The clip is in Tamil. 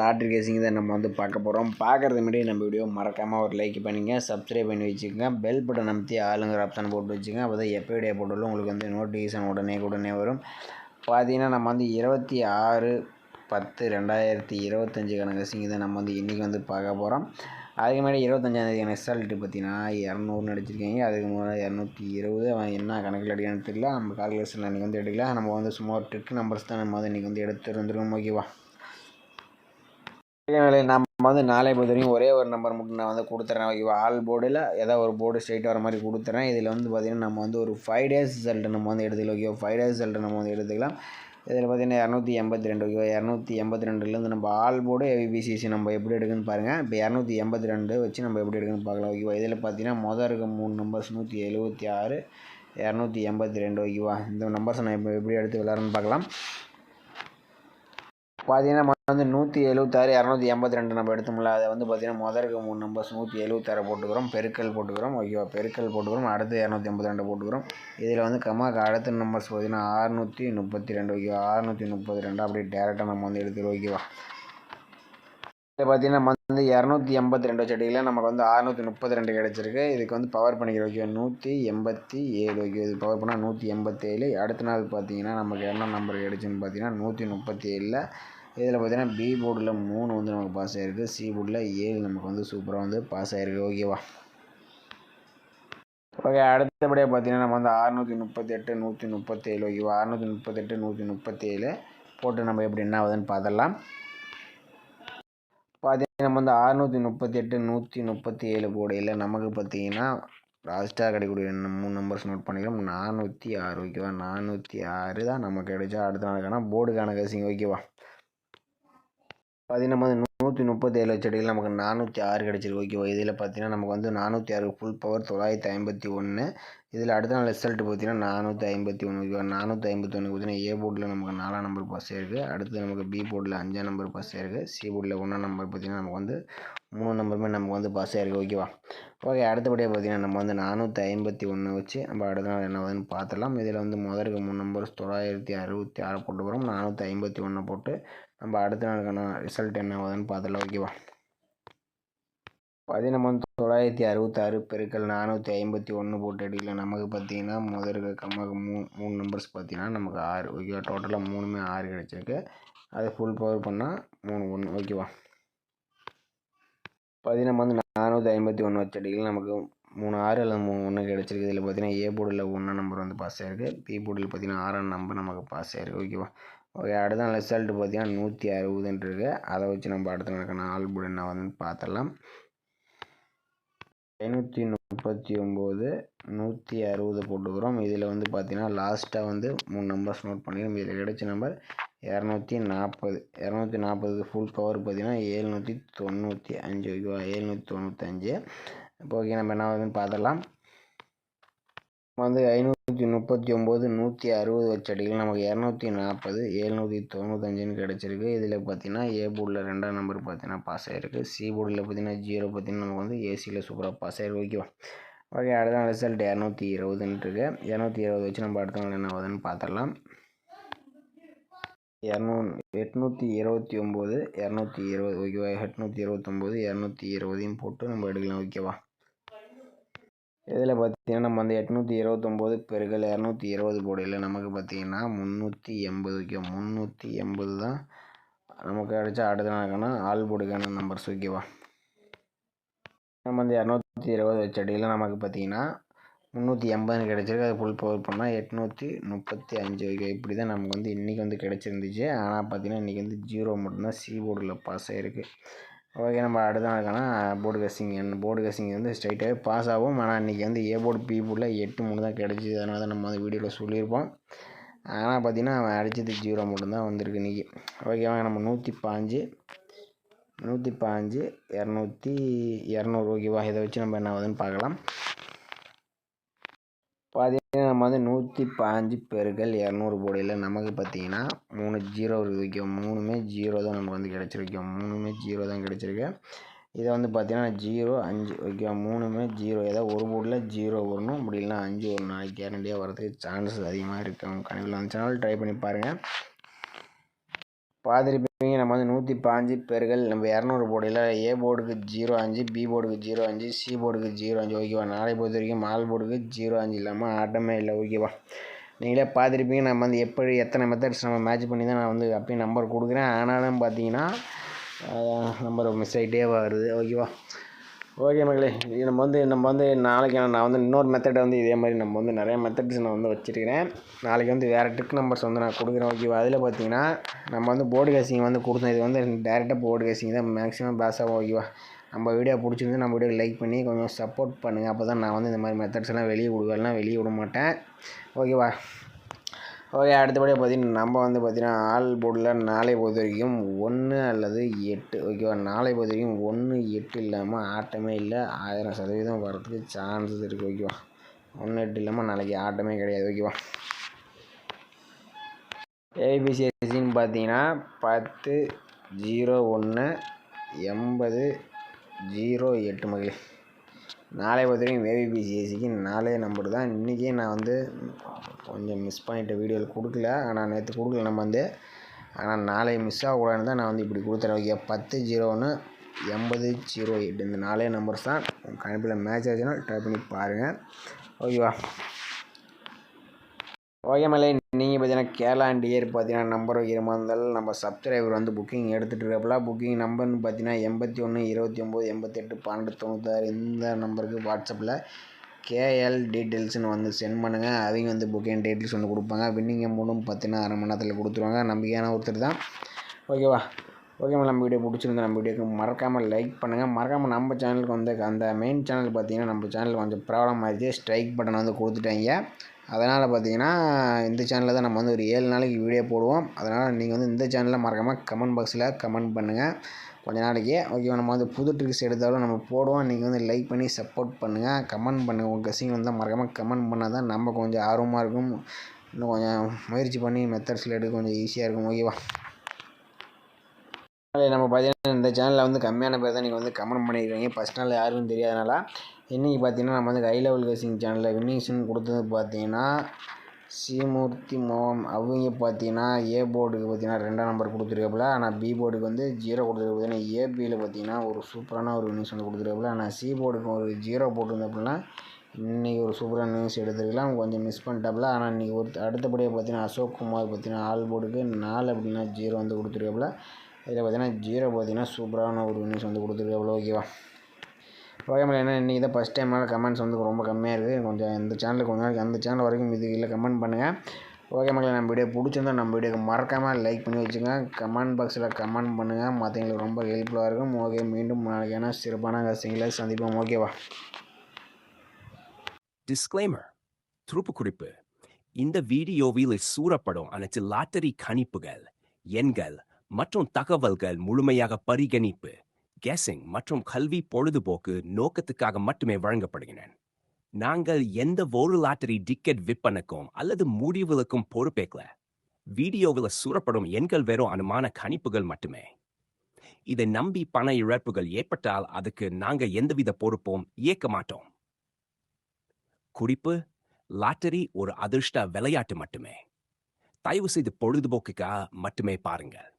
லாட்ரி கேசிங் தான் நம்ம வந்து பார்க்க போகிறோம் பார்க்குறது முன்னாடி நம்ம வீடியோ மறக்காமல் ஒரு லைக் பண்ணிங்க. சப்ஸ்கிரைப் பண்ணி வச்சுக்கோங்க. பெல் பட்டன் அமுத்தி ஆளுங்கிற ஆப்ஷன் போட்டு வச்சுக்கோங்க. அப்போ தான் எப்போ வீடியோ போட்டாலும் உங்களுக்கு வந்து நோட்டிஃபிகேஷன் உடனே உடனே வரும். பார்த்தீங்கன்னா நம்ம வந்து இருபத்தி ஆறு பத்து ரெண்டாயிரத்தி இருபத்தஞ்சி கணக்கு தான் நம்ம வந்து இன்றைக்கி வந்து பார்க்க போகிறோம் அதுக்கு முன்னாடி இருபத்தஞ்சாந்தேதி ரிசல்ட்டு பார்த்தீங்கன்னா இரநூறுன்னு அடிச்சிருக்கீங்க அதுக்கு முன்னாடி இரநூத்தி இருபது. அவன் என்ன கணக்கில் அடிக்கான்னு தெரியல. நம்ம கால்குலேஷன் அன்றைக்கி வந்து எடுக்கல. நம்ம வந்து சும்மா ஒரு ட்ரிக் நம்பர்ஸ் தான் நம்ம வந்து இன்றைக்கி வந்து எடுத்துருந்துருக்கோம். ஓகேவா வேலை நம்ம வந்து நாளை பொறுத்தவரைக்கும் ஒரே ஒரு நம்பர் மட்டும் நான் வந்து கொடுத்துட்றேன் ஓகேவா ஆல் போர்டில் ஏதாவது ஒரு போர்டு ஸ்ட்ரைட் வர மாதிரி கொடுத்துட்றேன் இதில் வந்து பார்த்திங்கன்னா நம்ம வந்து ஒரு ஃபைவ் டேஸ் ரிசல்ட்டு நம்ம வந்து எடுத்துக்கலாம் ஓகேவா ஃபைவ் டேஸ் ரிசல்ட்டு நம்ம வந்து எடுத்துக்கலாம். இதில் பார்த்திங்கன்னா இரநூத்தி எண்பத்தி ரெண்டு ஓகேவா இரநூத்தி எண்பத்தி ரெண்டுலேருந்து நம்ம ஆல் போர்டு ஏபிசிசி நம்ம எப்படி எடுக்குன்னு பாருங்கள் இப்போ இரநூத்தி எண்பத்தி ரெண்டு வச்சு நம்ம எப்படி எடுக்குன்னு பார்க்கலாம் ஓகேவா இதில் பார்த்தீங்கன்னா மொதல் இருக்க மூணு நம்பர்ஸ் நூற்றி எழுபத்தி ஆறு இரநூத்தி எண்பத்தி ரெண்டு ஓகேவா இந்த நம்பர்ஸை நான் இப்போ எப்படி எடுத்து விளாட்றேன்னு பார்க்கலாம் பார்த்தீங்கன்னா நம்ம வந்து நூற்றி எழுபத்தாறு இரநூத்தி எண்பத்தி ரெண்டு நம்ம எடுத்தோம்ல அதை வந்து பார்த்தீங்கன்னா முதற்கு மூணு நம்பர்ஸ் நூற்றி எழுபத்தாறு போட்டுக்கிறோம் பெருக்கல் போட்டுக்கிறோம் ஓகேவா பெருக்கல் போட்டுக்கிறோம் அடுத்து இரநூத்தி எண்பத்தி ரெண்டு போட்டுக்கிறோம். இதில் வந்து கமாக்கு அடுத்த நம்பர்ஸ் பார்த்தீங்கன்னா ஆறுநூற்றி முப்பத்தி ரெண்டு ஓகேவா அறுநூற்றி முப்பத்தி ரெண்டு அப்படியே டேரெக்டாக நம்ம வந்து எடுத்துக்கிறோம் ஓகேவா? இதில் பார்த்தீங்கன்னா நம்ம வந்து இரநூத்தி எண்பத்தி ரெண்டு செடியில் நமக்கு வந்து அறுநூற்றி முப்பத்தி ரெண்டு கிடச்சிருக்கு. இதுக்கு வந்து பவர் பண்ணிக்கிற ஓகே நூற்றி எண்பத்தி ஏழு ஓகே இது பவர் பண்ணால் நூற்றி எண்பத்தேழு. அடுத்த நாள் பார்த்தீங்கன்னா நமக்கு என்ன நம்பர் கிடச்சுன்னு பார்த்தீங்கன்னா நூற்றி முப்பத்தி ஏழில் இதில் பார்த்தீங்கன்னா பி போர்டில் மூணு வந்து நமக்கு பாஸ் ஆகிருக்கு சி போர்டில் ஏழு நமக்கு வந்து சூப்பராக வந்து பாஸ் ஆகிருக்கு ஓகேவா ஓகே அடுத்தபடியாக பார்த்தீங்கன்னா நம்ம வந்து அறுநூற்றி முப்பத்தெட்டு நூற்றி முப்பத்தேழு. ஓகேவா அறுநூற்றி முப்பத்தெட்டு நூற்றி முப்பத்தேழு போட்டு நம்ம எப்படி என்ன ஆகுதுன்னு பார்த்துடலாம். பார்த்தீங்கன்னா நம்ம வந்து அறுநூற்றி முப்பத்தெட்டு நூற்றி முப்பத்தி ஏழு போடையில் நமக்கு பார்த்தீங்கன்னா லாஸ்ட்டாக கிடைக்கக்கூடிய மூணு நம்பர்ஸ் நோட் பண்ணிக்கலாம். நானூற்றி ஆறு. ஓகேவா நானூற்றி ஆறு தான் நமக்கு கிடைச்சா அடுத்த நாளுக்கான போர்டுக்கான கசிங்க ஓகேவா பார்த்தீங்கன்னா வந்து நூற்றி முப்பத்தி ஏழு செடிகள் நமக்கு நானூற்றி ஆறு கிடச்சிருக்கு. ஓகேவா இதில் பார்த்தீங்கன்னா நமக்கு வந்து நானூற்றி ஆறு ஃபுல் பவர் தொள்ளாயிரத்தி ஐம்பத்தி ஒன்று இதில் அடுத்த நாள் ரிசல்ட் பார்த்தீங்கன்னா நானூற்றி ஐம்பத்தி ஒன்று ஓகேவா நானூற்றி ஐம்பத்தி ஒன்று பார்த்தீங்கன்னா ஏ போர்டில் நமக்கு நாலாம் நம்பர் பஸ் இருக்குது அடுத்து நமக்கு பி போர்டில் அஞ்சாம் நம்பர் பஸ் இருக்குது சி போர்டில் ஒன்றாம் நம்பர் பார்த்தீங்கன்னா நமக்கு வந்து மூணு நம்பருமே நமக்கு வந்து பாஸ் இருக்குது ஓகேவா ஓகே அடுத்தபடியாக பார்த்தீங்கன்னா நம்ம வந்து நானூற்றி ஐம்பத்தி ஒன்று வச்சு நம்ம அடுத்த நாள் என்ன வருதுன்னு பார்த்துடலாம் இதில் வந்து முதலுக்கு மூணு நம்பர் தொள்ளாயிரத்தி அறுபத்தி ஆறு போட்டு போகிறோம் நானூற்றி ஐம்பத்தி ஒன்று போட்டு நம்ம அடுத்த நாளுக்கான ரிசல்ட் என்ன ஆகுதுன்னு பார்த்துல ஓகேவா பதினொன்று தொள்ளாயிரத்தி அறுபத்தாறு பெருக்கள் நானூற்றி ஐம்பத்தி ஒன்று போட்டு அடியில் நமக்கு பார்த்தீங்கன்னா முதல் கம்மாக்கு மூ மூணு நம்பர்ஸ் பார்த்தீங்கன்னா நமக்கு ஆறு ஓகேவா டோட்டலாக மூணுமே ஆறு கிடச்சிருக்கு. அதை ஃபுல் பவர் பண்ணால் மூணு ஒன்று ஓகேவா பதினொன்று வந்து நானூற்றி ஐம்பத்தி ஒன்று வச்ச அடியில் நமக்கு மூணு ஆறு அல்லது மூணு ஒன்று கிடச்சிருக்கு. இதில் பார்த்தீங்கன்னா ஏ போர்டில் ஒன்றாம் நம்பர் வந்து பாஸ் ஆயிருக்கு. பி போர்டில் பார்த்தீங்கன்னா ஆறாம் நம்பர் நமக்கு பாஸ் ஆயிருக்கு ஓகேவா ஓகே அடுத்த ரிசல்ட் பார்த்தீங்கன்னா நூற்றி அறுபதுன்ட்டு இருக்குது அதை வச்சு நம்ம அடுத்த நாளுக்கான ஆல்புட் என்ன வந்து பார்த்துடலாம் ஐநூற்றி முப்பத்தி ஒம்பது நூற்றி அறுபது போட்டுக்கிறோம். இதில் வந்து பார்த்திங்கன்னா லாஸ்ட்டாக வந்து மூணு நம்பர்ஸ் நோட் பண்ணிக்கிறோம். இதில் கிடைச்ச நம்பர் இரநூத்தி நாற்பது இரநூத்தி நாற்பது ஃபுல் பவர் பார்த்தீங்கன்னா ஏழ்நூற்றி தொண்ணூற்றி அஞ்சு. ஓகேவா? ஏழ்நூற்றி தொண்ணூற்றஞ்சு இப்போ ஓகே நம்ம என்ன வந்து பார்த்துடலாம் வந்து ஐநூற்றி முப்பத்தி ஒம்பது நூற்றி அறுபது வச்ச நமக்கு இரநூத்தி நாற்பது ஏழ்நூற்றி தொண்ணூத்தஞ்சுன்னு கிடச்சிருக்கு. இதில் பார்த்தீங்கன்னா ஏ போர்டில் ரெண்டாம் நம்பர் பார்த்தீங்கன்னா பாஸ் ஆகிருக்கு சி போர்டில் பார்த்தீங்கன்னா ஜீரோ பார்த்தீங்கன்னா நமக்கு வந்து ஏசியில் சூப்பராக பாஸ் ஆகிருக்கு ஓகேவா ஓகே அடுத்த நாள் ரிசல்ட் இரநூத்தி இருபதுன்ட்டு இருக்கு. இரநூத்தி இருபது வச்சு நம்ம அடுத்த நாள் என்ன ஆகுதுன்னு பார்த்துடலாம் இரநூ எட்நூற்றி இருபத்தி ஒம்பது இரநூத்தி இருபது ஓகேவா எட்நூற்றி இருபத்தொம்போது இரநூத்தி இருபதையும் போட்டு நம்ம எடுக்கலாம். ஓகேவா இதில் பார்த்தீங்கன்னா நம்ம வந்து எட்நூற்றி இருபத்தொம்போது பெருகல் இரநூத்தி இருபது போடையில் நமக்கு பார்த்தீங்கன்னா முந்நூற்றி எண்பது ஓகே முந்நூற்றி எண்பது தான் நமக்கு கிடச்சா அடுத்த நாளுக்கான ஆள் போடுக்கான நம்பர்ஸ் ஓகேவா நம்ம வந்து இரநூத்தி இருபது வச்ச அடியில் நமக்கு பார்த்தீங்கன்னா முந்நூற்றி எண்பதுன்னு கிடச்சிருக்கு. அது ஃபுல் பவர் பண்ணால் எட்நூற்றி முப்பத்தி அஞ்சு ஓகே இப்படி தான் நமக்கு வந்து இன்றைக்கி வந்து கிடச்சிருந்துச்சு. ஆனால் பார்த்திங்கன்னா இன்றைக்கி வந்து ஜீரோ மட்டும்தான் சி போர்டில் பாஸ் ஆகிருக்கு ஓகே நம்ம அடுத்த நாளுக்கான போர்டு கசிங் போர்டு கசிங் வந்து ஸ்ட்ரைட்டாகவே பாஸ் ஆகும். ஆனால் இன்றைக்கி வந்து ஏ போர்டு பி போர்டில் எட்டு மூணு தான் கிடச்சிது. அதனால தான் நம்ம வந்து வீடியோவில் சொல்லியிருப்போம். ஆனால் பார்த்தீங்கன்னா அவன் அடித்தது ஜீரோ மட்டும்தான் வந்திருக்கு இன்றைக்கி ஓகேவா நம்ம நூற்றி பாஞ்சு நூற்றி பாஞ்சு இரநூத்தி இரநூறு. ஓகேவா? இதை வச்சு நம்ம என்ன ஆகுதுன்னு பார்க்கலாம். நம்ம வந்து நூற்றி பாஞ்சு பெருக்கள் இரநூறு போடையில் நமக்கு பார்த்தீங்கன்னா மூணு ஜீரோ இருக்குது. மூணுமே ஜீரோ தான் நமக்கு வந்து கிடச்சிருக்கு. மூணுமே ஜீரோ தான் கிடச்சிருக்கு. இதை வந்து பார்த்தீங்கன்னா ஜீரோ அஞ்சு ஓகே மூணுமே ஜீரோ. ஏதாவது ஒரு போர்டில் ஜீரோ வரணும். அப்படி இல்லைனா அஞ்சு ஒரு நாளைக்கு கேரண்டியாக வரதுக்கு சான்சஸ் அதிகமாக இருக்குது அவங்க கனவில் வந்துச்சுனாலும் ட்ரை பண்ணி பாருங்கள் பார்த்துருப்பீங்க நம்ம வந்து நூற்றி பாஞ்சு பேர்கள் நம்ம இரநூறு போர்டில் ஏ போர்டுக்கு ஜீரோ அஞ்சு பி போர்டுக்கு ஜீரோ அஞ்சு சி போர்டுக்கு ஜீரோ அஞ்சு. ஓகேவா நாளை பொறுத்த வரைக்கும் மால் போர்டுக்கு ஜீரோ அஞ்சு இல்லாமல் ஆட்டமே இல்லை. ஓகேவா நீங்களே பார்த்துருப்பீங்க நம்ம வந்து எப்படி எத்தனை மெத்தட்ஸ் நம்ம மேட்ச் பண்ணி தான் நான் வந்து அப்பயும் நம்பர் கொடுக்குறேன். ஆனாலும் பார்த்தீங்கன்னா நம்பர் மிஸ் ஆகிட்டே வருது. ஓகேவா ஓகே மகளே நம்ம வந்து நம்ம வந்து நாளைக்கு நான் வந்து இன்னொரு மெத்தடை வந்து இதே மாதிரி நம்ம வந்து நிறைய மெத்தட்ஸ் நான் வந்து வச்சுருக்கிறேன். நாளைக்கு வந்து வேறு ட்ரிக் நம்பர்ஸ் வந்து நான் கொடுக்குறேன் ஓகேவா அதில் பார்த்தீங்கன்னா நம்ம வந்து போர்டு கேசிங் வந்து கொடுத்தோம் இது வந்து டேரெக்டாக போர்டு கேசிங் தான் மேக்ஸிமம் பாஸ் ஆகும் ஓகேவா நம்ம வீடியோ பிடிச்சிருந்து நம்ம வீடியோ லைக் பண்ணி கொஞ்சம் சப்போர்ட் பண்ணுங்கள் அப்போ தான் நான் வந்து இந்த மாதிரி மெத்தட்ஸ் எல்லாம் வெளியே விடுவேன். வெளியே விட மாட்டேன். ஓகேவா ஓகே அடுத்தபடியாக பார்த்தீங்கன்னா நம்ம வந்து பார்த்தீங்கன்னா ஆல் போர்டில் நாளை பொறுத்த வரைக்கும் ஒன்று அல்லது எட்டு. ஓகேவா? நாளை பொறுத்த வரைக்கும் ஒன்று எட்டு இல்லாமல் ஆட்டமே இல்லை. ஆயிரம் சதவீதம் வரதுக்கு சான்சஸ் இருக்குது ஓகேவா? ஒன்று எட்டு இல்லாமல் நாளைக்கு ஆட்டமே கிடையாது ஓகேவா? ஏபிசிஎஸ்சின்னு பார்த்தீங்கன்னா பத்து ஜீரோ ஒன்று எண்பது ஜீரோ எட்டு மகளே நாளை பொறுத்த வரைக்கும் ஏபிபிசிஎஸ்சிக்கு நம்பர் தான். இன்றைக்கே நான் வந்து கொஞ்சம் மிஸ் பண்ணிட்ட வீடியோவில் கொடுக்கல. ஆனால் நேற்று கொடுக்கல நம்ம வந்து. ஆனால் நாளை மிஸ் ஆகக்கூடாதுன்னு தான் நான் வந்து இப்படி கொடுத்துறேன் ஓகே பத்து ஜீரோ ஒன்று எண்பது ஜீரோ எட்டு இந்த நாலே நம்பர்ஸ் தான். கணிப்பில் மேட்ச் ஆச்சுன்னா ட்ரை பண்ணி பாருங்கள் ஓகேவா ஓகே மலை நீங்கள் பார்த்தீங்கன்னா கேரளா அண்ட் இயர் பார்த்தீங்கன்னா நம்பர் வைக்கிற இருந்தாலும் நம்ம சப்ஸ்கிரைபர் வந்து புக்கிங் எடுத்துகிட்டு இருக்கப்பலாம் புக்கிங் நம்பர்னு பார்த்தீங்கன்னா எண்பத்தி ஒன்று இருபத்தி ஒம்பது எண்பத்தெட்டு பன்னெண்டு தொண்ணூத்தாறு இந்த நம்பருக்கு வாட்ஸ்அப்பில் கேஎல் டீட்டெயில்ஸ்னு வந்து சென்ட் பண்ணுங்கள் அவங்க வந்து புக்கிங் டீட்டெயில்ஸ் வந்து கொடுப்பாங்க. வின்னிங் அமௌண்ட்டும் பார்த்தீங்கன்னா அரை மணி நேரத்தில் கொடுத்துருவாங்க. நம்பிக்கையான ஒருத்தர் தான். ஓகேவா ஓகே நம்ம வீடியோ பிடிச்சிருந்தா நம்ம வீடியோக்கு மறக்காமல் லைக் பண்ணுங்கள் மறக்காமல் நம்ம சேனலுக்கு வந்து அந்த மெயின் சேனல் பார்த்தீங்கன்னா நம்ம சேனல் கொஞ்சம் ப்ராப்ளம் ஆகிடுச்சு ஸ்ட்ரைக் பட்டன் வந்து கொடுத்துட்டாங்க. அதனால் பார்த்தீங்கன்னா இந்த சேனலில் தான் நம்ம வந்து ஒரு ஏழு நாளைக்கு வீடியோ போடுவோம். அதனால் நீங்கள் வந்து இந்த சேனலில் மறக்காமல் கமெண்ட் பாக்ஸில் கமெண்ட் பண்ணுங்கள் கொஞ்ச நாளைக்கு ஓகேவா நம்ம வந்து புது ட்ரிக்ஸ் எடுத்தாலும் நம்ம போடுவோம். நீங்கள் வந்து லைக் பண்ணி சப்போர்ட் பண்ணுங்கள் கமெண்ட் பண்ணுங்கள் உங்கள் கசிங் வந்து மறக்காமல் கமெண்ட் பண்ணால் தான் நம்ம கொஞ்சம் ஆர்வமாக இருக்கும். இன்னும் கொஞ்சம் முயற்சி பண்ணி மெத்தட்ஸில் எடுக்க கொஞ்சம் ஈஸியாக இருக்கும். ஓகேவா நம்ம பார்த்தீங்கன்னா இந்த சேனலில் வந்து கம்மியான பேர் தான் நீங்கள் வந்து கமெண்ட் பண்ணியிருக்கீங்க ஃபஸ்ட் நாள் யாருக்கும் தெரியாதனால இன்றைக்கி பார்த்தீங்கன்னா நம்ம வந்து ஹை லெவல் கேசிங் சேனலில் வின்னிங்ஸ்னு கொடுத்தது பார்த்தீங்கன்னா ஸ்ரீமூர்த்தி மோகம் அவங்க பார்த்தீங்கன்னா ஏ போர்டுக்கு பார்த்தீங்கன்னா ரெண்டாம் நம்பர் கொடுத்துருக்காப்புல. ஆனால் பி போர்டுக்கு வந்து ஜீரோ கொடுத்துருக்கு பார்த்தீங்கன்னா ஏபியில் பார்த்தீங்கன்னா ஒரு சூப்பரான ஒரு வின்னிங்ஸ் வந்து கொடுத்துருக்காப்புல. ஆனால் சி போர்டுக்கு ஒரு ஜீரோ போட்டிருந்தப்படினா இன்றைக்கி ஒரு சூப்பரான நியூஸ் எடுத்துருக்கலாம். கொஞ்சம் மிஸ் பண்ணிட்டாப்புல. ஆனால் இன்றைக்கி ஒரு அடுத்தபடியாக பார்த்தீங்கன்னா அசோக் குமார் பார்த்தீங்கன்னா ஆல் போர்டுக்கு நாலு அப்படின்னா ஜீரோ வந்து கொடுத்துருக்காப்புல. இதில் பார்த்தீங்கன்னா ஜீரோ பார்த்தீங்கன்னா சூப்பரான ஒரு நியூஸ் வந்து கொடுத்துருக்காப்புல ஓகேவா ஓகே மேலே என்ன இன்றைக்கி தான் ஃபஸ்ட் டைம்னால கமெண்ட்ஸ் வந்து ரொம்ப கம்மியாக இருக்குது கொஞ்சம் இந்த சேனலுக்கு கொஞ்ச நாளைக்கு அந்த சேனல் வரைக்கும் இது இல்லை கமெண்ட் பண்ணுங்கள் ஓகே மக்களே நம்ம வீடியோ பிடிச்சிருந்தா நம்ம வீடியோக்கு மறக்காமல் லைக் பண்ணி வச்சுங்க கமெண்ட் பாக்ஸில் கமெண்ட் பண்ணுங்கள் மற்றவங்களுக்கு ரொம்ப ஹெல்ப்ஃபுல்லாக இருக்கும். ஓகே மீண்டும் நாளைக்கான சிறப்பான கசிங்களை சந்திப்போம். ஓகேவா டிஸ்க்ளைமர் துருப்பு குறிப்பு இந்த வீடியோவில் சூறப்படும் அனைத்து லாட்டரி கணிப்புகள் எண்கள் மற்றும் தகவல்கள் முழுமையாக பரிகணிப்பு கெஸிங் மற்றும் கல்வி பொழுதுபோக்கு நோக்கத்துக்காக மட்டுமே வழங்கப்படுகின்றன. நாங்கள் எந்த ஒரு லாட்டரி டிக்கெட் விற்பனைக்கும் அல்லது முடிவுகளுக்கும் பொறுப்பேற்கல. வீடியோவில் சூறப்படும் எண்கள் வெறும் அனுமான கணிப்புகள் மட்டுமே. இதை நம்பி பண இழப்புகள் ஏற்பட்டால் அதுக்கு நாங்க எந்தவித பொறுப்பும் இயக்க மாட்டோம். குறிப்பு லாட்டரி ஒரு அதிர்ஷ்ட விளையாட்டு மட்டுமே. தயவு செய்து பொழுதுபோக்குக்காக மட்டுமே பாருங்கள்.